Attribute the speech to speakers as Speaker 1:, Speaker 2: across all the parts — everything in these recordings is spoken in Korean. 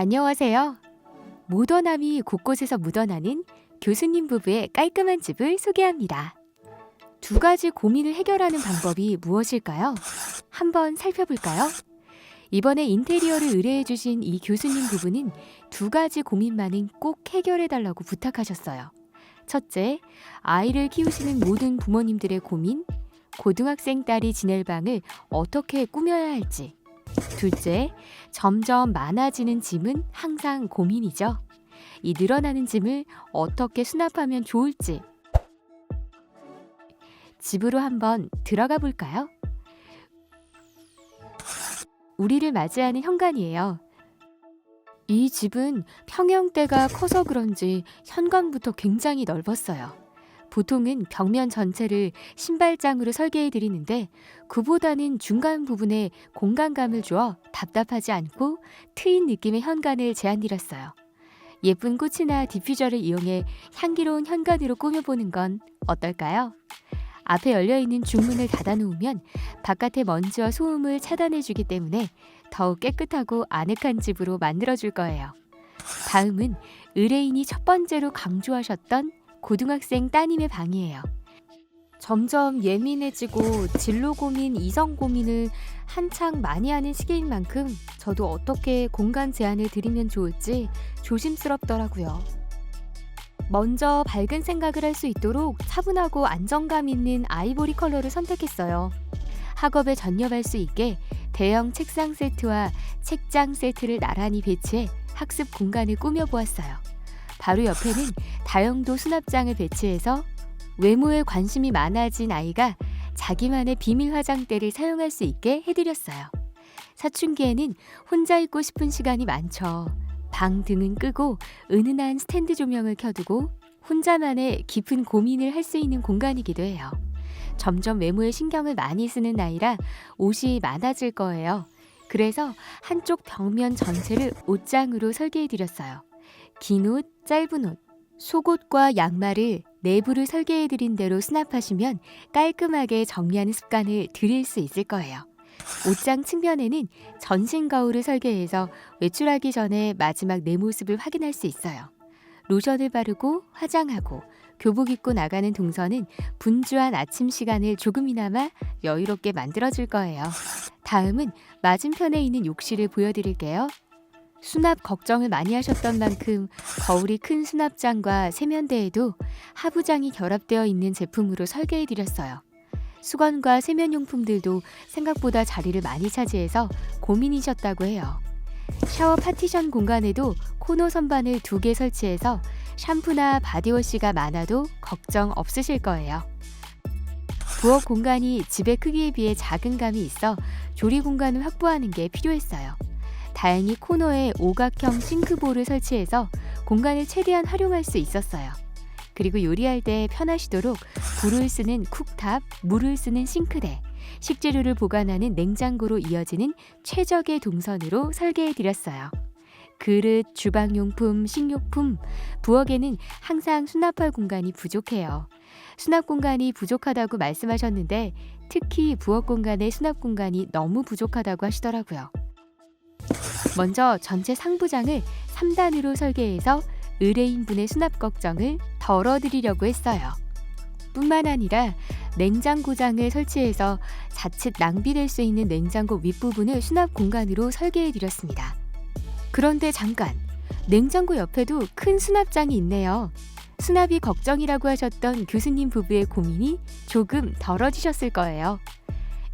Speaker 1: 안녕하세요. 모던함이 곳곳에서 묻어나는 교수님 부부의 깔끔한 집을 소개합니다. 두 가지 고민을 해결하는 방법이 무엇일까요? 한번 살펴볼까요? 이번에 인테리어를 의뢰해 주신 이 교수님 부부는 두 가지 고민만은 꼭 해결해 달라고 부탁하셨어요. 첫째, 아이를 키우시는 모든 부모님들의 고민, 고등학생 딸이 지낼 방을 어떻게 꾸며야 할지. 둘째, 점점 많아지는 짐은 항상 고민이죠. 이 늘어나는 짐을 어떻게 수납하면 좋을지. 집으로 한번 들어가 볼까요? 우리를 맞이하는 현관이에요. 이 집은 평형대가 커서 그런지 현관부터 굉장히 넓었어요. 보통은 벽면 전체를 신발장으로 설계해 드리는데 그보다는 중간 부분에 공간감을 주어 답답하지 않고 트인 느낌의 현관을 제안 드렸어요. 예쁜 꽃이나 디퓨저를 이용해 향기로운 현관으로 꾸며보는 건 어떨까요? 앞에 열려있는 중문을 닫아놓으면 바깥의 먼지와 소음을 차단해주기 때문에 더욱 깨끗하고 아늑한 집으로 만들어줄 거예요. 다음은 의뢰인이 첫 번째로 강조하셨던 고등학생 따님의 방이에요. 점점 예민해지고 진로 고민, 이성 고민을 한창 많이 하는 시기인 만큼 저도 어떻게 공간 제한을 드리면 좋을지 조심스럽더라고요. 먼저 밝은 생각을 할 수 있도록 차분하고 안정감 있는 아이보리 컬러를 선택했어요. 학업에 전념할 수 있게 대형 책상 세트와 책장 세트를 나란히 배치해 학습 공간을 꾸며보았어요. 바로 옆에는 다용도 수납장을 배치해서 외모에 관심이 많아진 아이가 자기만의 비밀 화장대를 사용할 수 있게 해드렸어요. 사춘기에는 혼자 있고 싶은 시간이 많죠. 방 등은 끄고 은은한 스탠드 조명을 켜두고 혼자만의 깊은 고민을 할 수 있는 공간이기도 해요. 점점 외모에 신경을 많이 쓰는 나이라 옷이 많아질 거예요. 그래서 한쪽 벽면 전체를 옷장으로 설계해 드렸어요. 긴 옷, 짧은 옷, 속옷과 양말을 내부를 설계해 드린 대로 수납하시면 깔끔하게 정리하는 습관을 들일 수 있을 거예요. 옷장 측면에는 전신 거울을 설계해서 외출하기 전에 마지막 내 모습을 확인할 수 있어요. 로션을 바르고 화장하고 교복 입고 나가는 동선은 분주한 아침 시간을 조금이나마 여유롭게 만들어줄 거예요. 다음은 맞은편에 있는 욕실을 보여드릴게요. 수납 걱정을 많이 하셨던 만큼 거울이 큰 수납장과 세면대에도 하부장이 결합되어 있는 제품으로 설계해 드렸어요. 수건과 세면용품들도 생각보다 자리를 많이 차지해서 고민이셨다고 해요. 샤워 파티션 공간에도 코너 선반을 두 개 설치해서 샴푸나 바디워시가 많아도 걱정 없으실 거예요. 부엌 공간이 집의 크기에 비해 작은 감이 있어 조리 공간을 확보하는 게 필요했어요. 다행히 코너에 오각형 싱크볼을 설치해서 공간을 최대한 활용할 수 있었어요. 그리고 요리할 때 편하시도록 불을 쓰는 쿡탑, 물을 쓰는 싱크대, 식재료를 보관하는 냉장고로 이어지는 최적의 동선으로 설계해 드렸어요. 그릇, 주방용품, 식료품, 부엌에는 항상 수납할 공간이 부족해요. 수납 공간이 부족하다고 말씀하셨는데 특히 부엌 공간의 수납 공간이 너무 부족하다고 하시더라고요. 먼저 전체 상부장을 3단으로 설계해서 의뢰인분의 수납 걱정을 덜어드리려고 했어요. 뿐만 아니라 냉장고장을 설치해서 자칫 낭비될 수 있는 냉장고 윗부분을 수납 공간으로 설계해 드렸습니다. 그런데 잠깐, 냉장고 옆에도 큰 수납장이 있네요. 수납이 걱정이라고 하셨던 교수님 부부의 고민이 조금 덜어지셨을 거예요.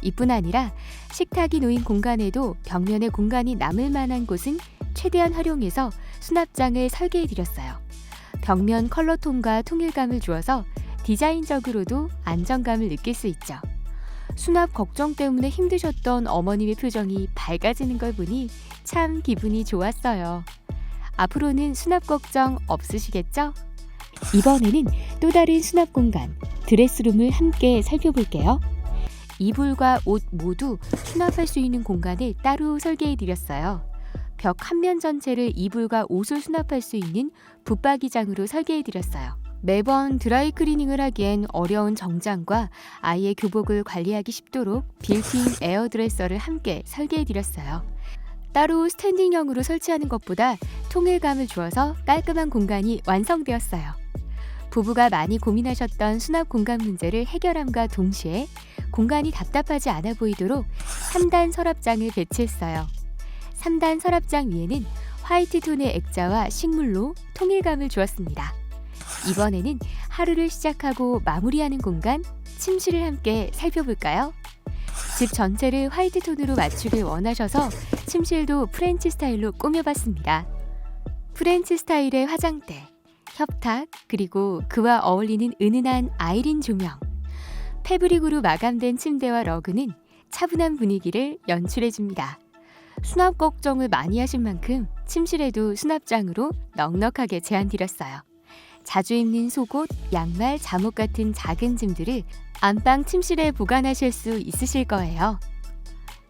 Speaker 1: 이뿐 아니라 식탁이 놓인 공간에도 벽면에 공간이 남을 만한 곳은 최대한 활용해서 수납장을 설계해 드렸어요. 벽면 컬러톤과 통일감을 주어서 디자인적으로도 안정감을 느낄 수 있죠. 수납 걱정 때문에 힘드셨던 어머님의 표정이 밝아지는 걸 보니 참 기분이 좋았어요. 앞으로는 수납 걱정 없으시겠죠? 이번에는 또 다른 수납 공간, 드레스룸을 함께 살펴볼게요. 이불과 옷 모두 수납할 수 있는 공간을 따로 설계해 드렸어요. 벽 한 면 전체를 이불과 옷을 수납할 수 있는 붙박이장으로 설계해 드렸어요. 매번 드라이 클리닝을 하기엔 어려운 정장과 아이의 교복을 관리하기 쉽도록 빌트인 에어드레서를 함께 설계해 드렸어요. 따로 스탠딩형으로 설치하는 것보다 통일감을 주어서 깔끔한 공간이 완성되었어요. 부부가 많이 고민하셨던 수납 공간 문제를 해결함과 동시에 공간이 답답하지 않아 보이도록 3단 서랍장을 배치했어요. 3단 서랍장 위에는 화이트 톤의 액자와 식물로 통일감을 주었습니다. 이번에는 하루를 시작하고 마무리하는 공간, 침실을 함께 살펴볼까요? 집 전체를 화이트 톤으로 맞추길 원하셔서 침실도 프렌치 스타일로 꾸며봤습니다. 프렌치 스타일의 화장대, 협탁, 그리고 그와 어울리는 은은한 아이린 조명. 패브릭으로 마감된 침대와 러그는 차분한 분위기를 연출해줍니다. 수납 걱정을 많이 하신 만큼 침실에도 수납장으로 넉넉하게 제안드렸어요. 자주 입는 속옷, 양말, 잠옷 같은 작은 짐들을 안방 침실에 보관하실 수 있으실 거예요.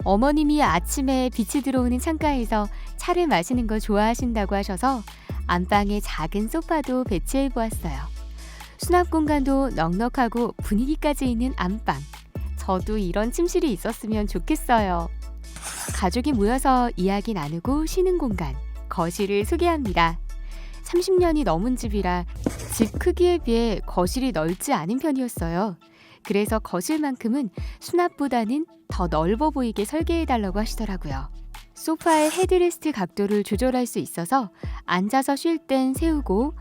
Speaker 1: 어머님이 아침에 빛이 들어오는 창가에서 차를 마시는 거 좋아하신다고 하셔서 안방에 작은 소파도 배치해 보았어요. 수납 공간도 넉넉하고 분위기까지 있는 안방. 저도 이런 침실이 있었으면 좋겠어요. 가족이 모여서 이야기 나누고 쉬는 공간, 거실을 소개합니다. 30년이 넘은 집이라 집 크기에 비해 거실이 넓지 않은 편이었어요. 그래서 거실만큼은 수납보다는 더 넓어 보이게 설계해달라고 하시더라고요. 소파의 헤드레스트 각도를 조절할 수 있어서 앉아서 쉴 땐 세우고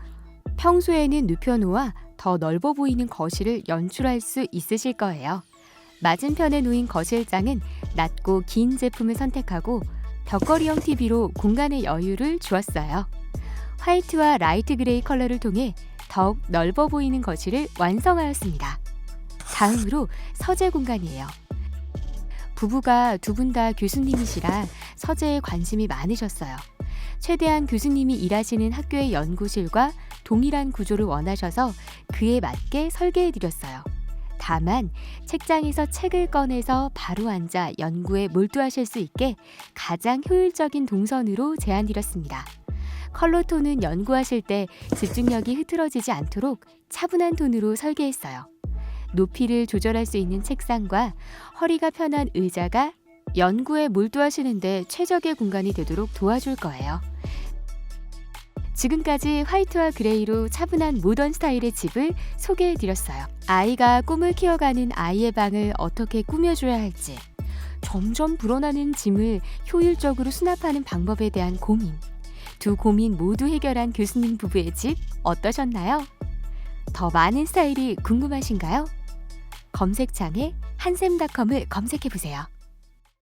Speaker 1: 평소에는 눕혀놓아 더 넓어 보이는 거실을 연출할 수 있으실 거예요. 맞은편에 놓인 거실장은 낮고 긴 제품을 선택하고 벽걸이형 TV로 공간의 여유를 주었어요. 화이트와 라이트 그레이 컬러를 통해 더욱 넓어 보이는 거실을 완성하였습니다. 다음으로 서재 공간이에요. 부부가 두 분 다 교수님이시라 서재에 관심이 많으셨어요. 최대한 교수님이 일하시는 학교의 연구실과 동일한 구조를 원하셔서 그에 맞게 설계해 드렸어요. 다만 책장에서 책을 꺼내서 바로 앉아 연구에 몰두하실 수 있게 가장 효율적인 동선으로 제안 드렸습니다. 컬러 톤은 연구하실 때 집중력이 흐트러지지 않도록 차분한 톤으로 설계했어요. 높이를 조절할 수 있는 책상과 허리가 편한 의자가 연구에 몰두하시는데 최적의 공간이 되도록 도와줄 거예요. 지금까지 화이트와 그레이로 차분한 모던 스타일의 집을 소개해 드렸어요. 아이가 꿈을 키워가는 아이의 방을 어떻게 꾸며줘야 할지, 점점 불어나는 짐을 효율적으로 수납하는 방법에 대한 고민. 두 고민 모두 해결한 교수님 부부의 집 어떠셨나요? 더 많은 스타일이 궁금하신가요? 검색창에 한샘닷컴을 검색해 보세요.